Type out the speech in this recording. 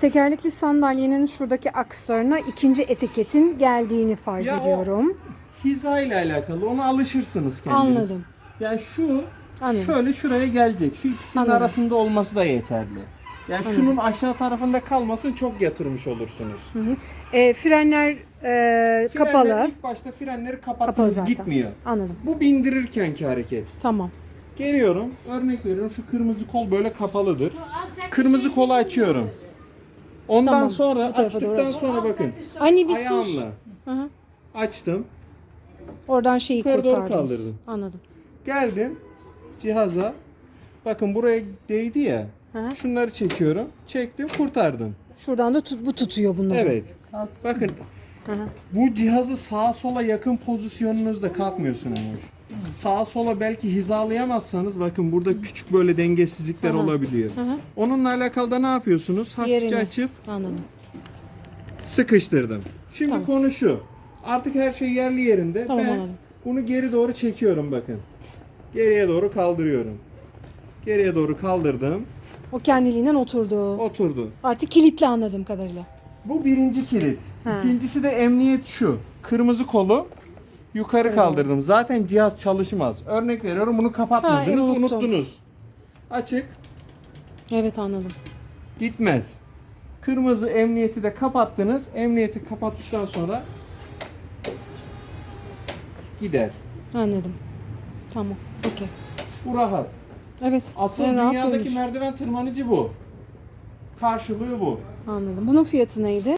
Tekerlekli sandalyenin şuradaki akslarına ikinci etiketin geldiğini farz Ya o- ediyorum. Hiza ile alakalı ona alışırsınız kendiniz. Anladım. Yani şu Anladım. şöyle şuraya gelecek. Şu ikisinin Anladım. arasında olması da yeterli. Yani şunun aşağı tarafında kalmasın çok yatırmış olursunuz. Hı hı. E, frenler e, Frenler kapalı. ilk başta frenleri kapattınız gitmiyor. Anladım. Bu bindirirkenki hareket. Tamam. Geliyorum. Örnek veriyorum. Şu kırmızı kol böyle kapalıdır. Kırmızı kolu açıyorum. Ondan Tamam, sonra bu tarafa açtıktan doğru. sonra bakın. Anne bir sus. Ayağımla Hı hı. açtım. Oradan şeyi Yukarı doğru kurtardınız. kaldırdım. Anladım. Geldim cihaza. Bakın buraya değdi ya. Hı. Şunları çekiyorum. Çektim, kurtardım. Şuradan da tut, bu tutuyor bunları. Evet. Bakın Hı hı. bu cihazı sağa sola yakın pozisyonunuzda kalkmıyorsunuz. Sağa sola belki hizalayamazsanız bakın burada küçük böyle dengesizlikler hı. olabiliyor. Hı. Onunla alakalı da ne yapıyorsunuz? Hafifçe Yerini. açıp Anladım. sıkıştırdım. Şimdi Tamam. konu şu. Artık her şey yerli yerinde. Tamam, ben anladım. bunu geri doğru çekiyorum bakın. Geriye doğru kaldırıyorum. Geriye doğru kaldırdım. O kendiliğinden oturdu. Oturdu. Artık kilitli anladığım kadarıyla. Bu birinci kilit. Ha. İkincisi de emniyet şu. Kırmızı kolu yukarı kaldırdım. Zaten cihaz çalışmaz. Örnek veriyorum bunu kapatmadınız, Ha, unuttum. unuttunuz. Açık, Evet anladım. gitmez. Kırmızı emniyeti de kapattınız. Emniyeti kapattıktan sonra gider. Anladım. Tamam. Okey. Bu rahat. Evet. Asıl en rahat dünyadaki merdiven tırmanıcı bu. Karşılığı bu. Anladım. Bunun fiyatı neydi?